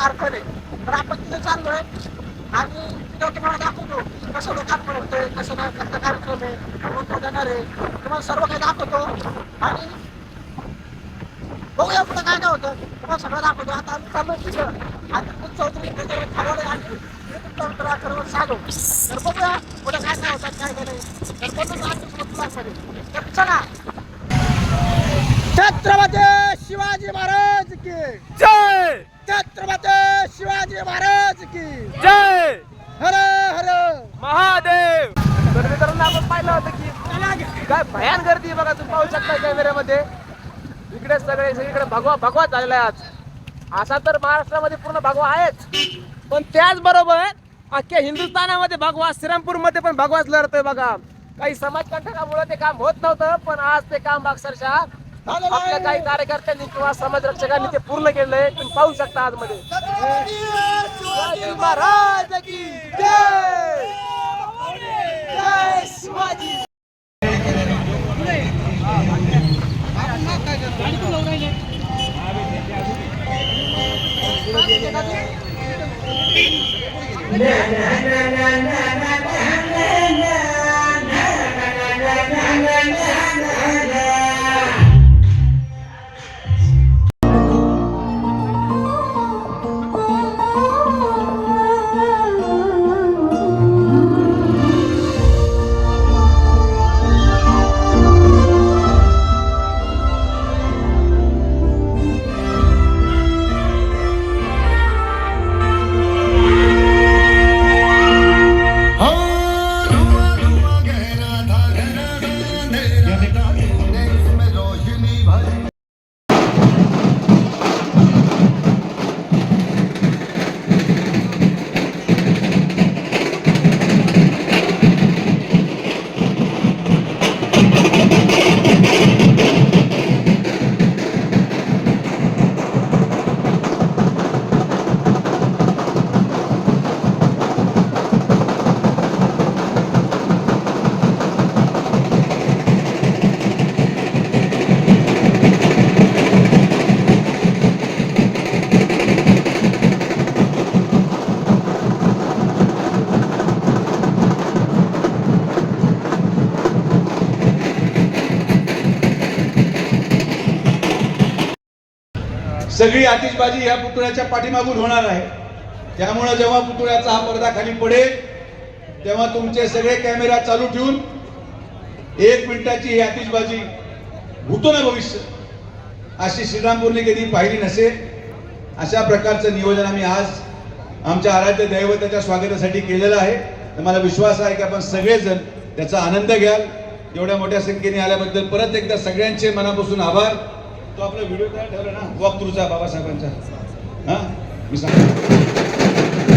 छत्रपती आहे तर आपण तिथे चाललोय आणि तिथे तुम्हाला दाखवतो कसं लोकांकडे होते कसं नाही कसं कार्यक्रम आहे कोण देणार आहे तुम्हाला सर्व काही दाखवतो. आणि बघूया पुढे काय काय होतं. तुम्हाला सगळं दाखवतो. आता आम्ही चाललो तिथं. आता खूप चौधरी ठरवलं खावाडे आणि तुमचा उत्तराखंडवर साधो तर बघूया पुढे काय काय होतात काय काय नाही. तर तर चला. छत्रपती शिवाजी महाराज की जय! शिवाजी महाराज की. जय! हर हर. महादेव! तर मित्रांनो आपण पाहिलं होतं की काय भयान गर्दी आहे बघा तुम्ही पाहू शकता कॅमेऱ्यामध्ये. इकडे सगळे सगळीकडे भगवा भगवा झालेला आहे आज. असा तर महाराष्ट्रामध्ये पूर्ण भगवा आहेच. पण त्याचबरोबर अख्ख्या हिंदुस्थानामध्ये भगवा श्रीरामपूरमध्ये पण भगवाच लढतोय बघा. काही समाजकंटकामुळे ते काम होत नव्हतं पण आज ते काम अक्षरशः आपल्या काही कार्यकर्त्यांनी किंवा समाजरक्षकांनी ते पूर्ण केलंय तुम्ही पाहू शकता शिवाजी! महाराज सगळी आतिषबाजी या पुतळ्याच्या पाठीमागून होणार आहे. त्यामुळं जेव्हा पुतळ्याचा हा पडदा खाली पडेल तेव्हा तुमचे सगळे कॅमेरा चालू ठेवून एक मिनिटाची ही आतिषबाजी होतो ना भविष्य. अशी श्रीरामपूरने कधी पाहिली नसेल अशा प्रकारचं नियोजन आम्ही आज आमच्या आराध्य दैवताच्या स्वागतासाठी केलेलं आहे. तर मला विश्वास आहे की आपण सगळेजण त्याचा आनंद घ्याल. एवढ्या मोठ्या संख्येने आल्याबद्दल परत एकदा सगळ्यांचे मनापासून आभार. तो आपला व्हिडिओ काय ठेवला ना? वॉक थ्रूचा बाबासाहेबांचा. हा? मी सांगतो.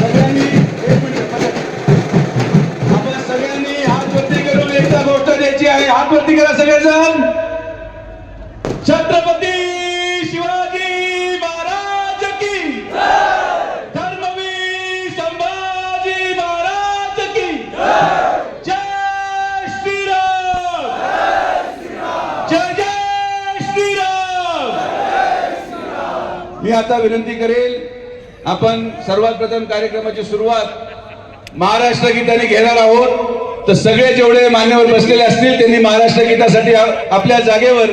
सगळ्यांनी एक मिनिट आपण सगळ्यांनी हात वरती करून एकदा गोष्ट द्यायची आहे. हात वरती करा सगळेजण. छत्रपती मी आता विनंती करेल आपण सर्वात प्रथम कार्यक्रमाची सुरुवात महाराष्ट्र गीताने घेणार आहोत. तर सगळे जेवढे मान्यवर बसलेले असतील त्यांनी महाराष्ट्र गीतासाठी आपल्या जागेवर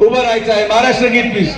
उभं राहायचं आहे. महाराष्ट्र गीत प्लीज.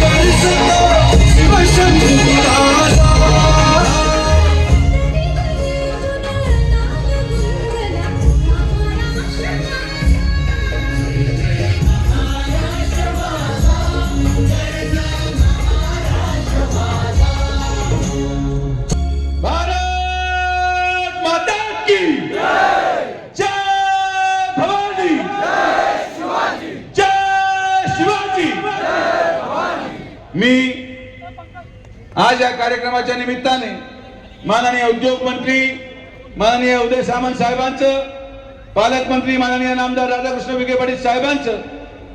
半山腰一声惊 कार्यक्रमाच्या निमित्ताने माननीय उद्योग मंत्री माननीय उदय सामंत साहेबांचं पालकमंत्री माननीय आमदार राधाकृष्ण विखे पाटील साहेबांचं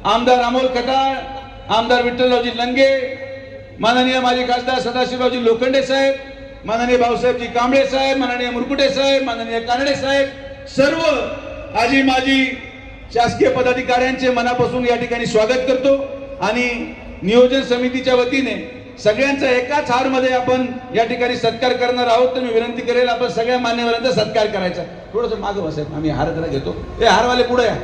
आमदार अमोल खटाळ आमदार विठ्ठलरावजी लंगे माननीय माजी खासदार सदाशिवरावजी लोखंडे साहेब माननीय भाऊसाहेबजी कांबळे साहेब माननीय मुरकुटे साहेब माननीय कानडे साहेब सर्व आजी माजी शासकीय पदाधिकाऱ्यांचे मनापासून या ठिकाणी स्वागत करतो आणि नियोजन समितीच्या वतीने सगळ्यांचा एकाच हारमध्ये आपण या ठिकाणी सत्कार करणार आहोत. तर मी विनंती करेल आपण सगळ्या मान्यवरांचा सत्कार करायचा. थोडस मागं बसायचं आम्ही हार जरा घेतो. हे हारवाले पुढे या.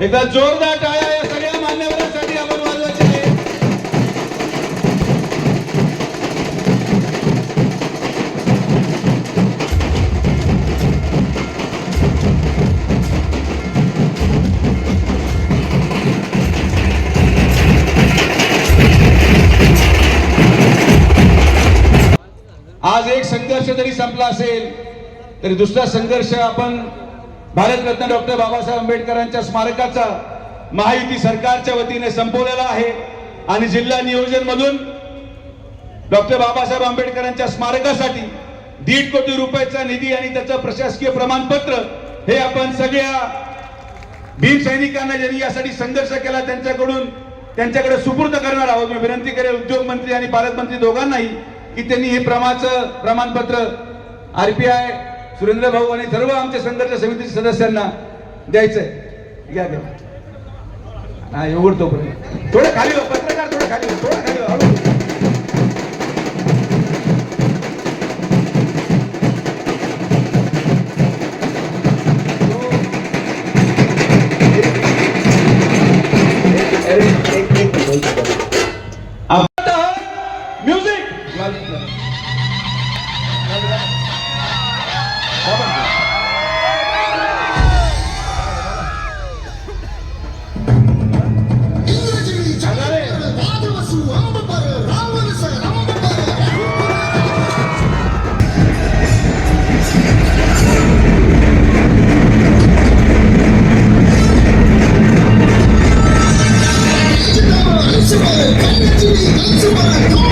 एकदा जोरदार टाळ्या या सगळ्या मान्यवरांसाठी आपण संपला असेल तरी दुसरा संघर्ष आपण भारतरत्न डॉक्टर बाबासाहेब आंबेडकरांच्या स्मारकाचा महायुती सरकारच्या वतीने संपवलेला आहे. आणि जिल्हा नियोजन मधून डॉक्टर बाबासाहेब आंबेडकरांच्या स्मारकासाठी दीड कोटी रुपयाचा निधी आणि त्याचं प्रशासकीय प्रमाणपत्र हे आपण सगळ्या भीम सैनिकांना ज्यांनी यासाठी संघर्ष केला त्यांच्याकडून त्यांच्याकडे सुपूर्द करणार आहोत. मी विनंती करेल उद्योग मंत्री आणि पालकमंत्री दोघांनाही की त्यांनी हे प्रमाचं प्रमाणपत्र आरपीआय सुरेंद्र भाऊ आणि सर्व आमच्या संघर्ष समितीच्या सदस्यांना द्यायचंय. घ्या घ्या हा एवढं तोपर्यंत. थोडं खाली हो, पत्रकार थोडं खाली हो, थोडं खाली हो. हळू. आता म्युझिक राजा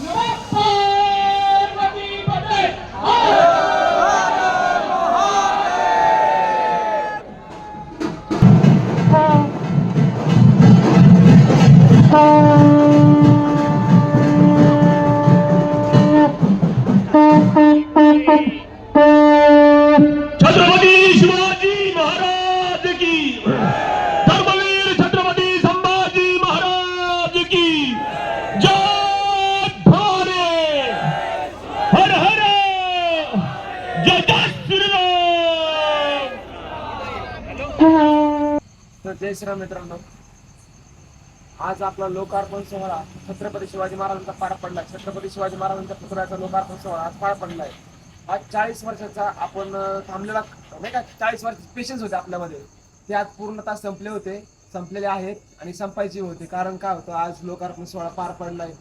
जय श्रीराम मित्रांनो. आज आपला लोकार्पण सोहळा छत्रपती शिवाजी महाराजांचा पार पडला छत्रपती शिवाजी महाराजांच्या पुतळ्याचा लोकार्पण सोहळा आज पार पडलाय. आज चाळीस वर्षाचा आपण थांबलेला नाही का चाळीस वर्ष पेशन्स होते आपल्यामध्ये. ते आज पूर्णतः संपले होते संपलेले आहेत आणि संपायचे होते. कारण काय होतं आज लोकार्पण सोहळा पार पडला आहे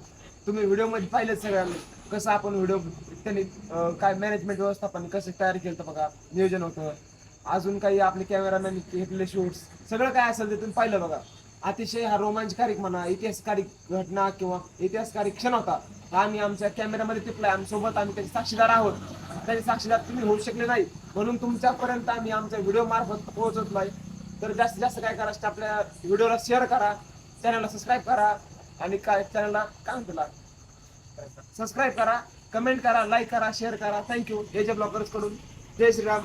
तुम्ही व्हिडिओमध्ये पाहिलं सगळ्यांनी कसं आपण व्हिडिओ त्यांनी काय मॅनेजमेंट व्यवस्थापन कसं तयार केलं होतं बघा नियोजन होतं. अजून काही आपले कॅमेरामॅन घेतले शूट्स सगळं काय असेल ते तुम्ही पाहिलं बघा. अतिशय हा रोमांचकारिक म्हणा इतिहासकारिक घटना किंवा इतिहासकारिक क्षण होता. हा आम्ही आमच्या कॅमेऱ्यामध्ये टिपलाय आमसोबत सोबत आम्ही त्याचे साक्षीदार आहोत. त्याचे साक्षीदार तुम्ही होऊ शकले नाही. म्हणून तुमच्यापर्यंत आम्ही आमच्या व्हिडिओ मार्फत पोहोचत नाही तर जास्तीत जास्त काय करा आपल्या व्हिडिओला शेअर करा चॅनलला सबस्क्राईब करा आणि काय चॅनलला काय म्हणतो सबस्क्राईब करा कमेंट करा लाईक करा शेअर करा. थँक्यू एजे ब्लॉगर्सकडून. जय श्रीराम.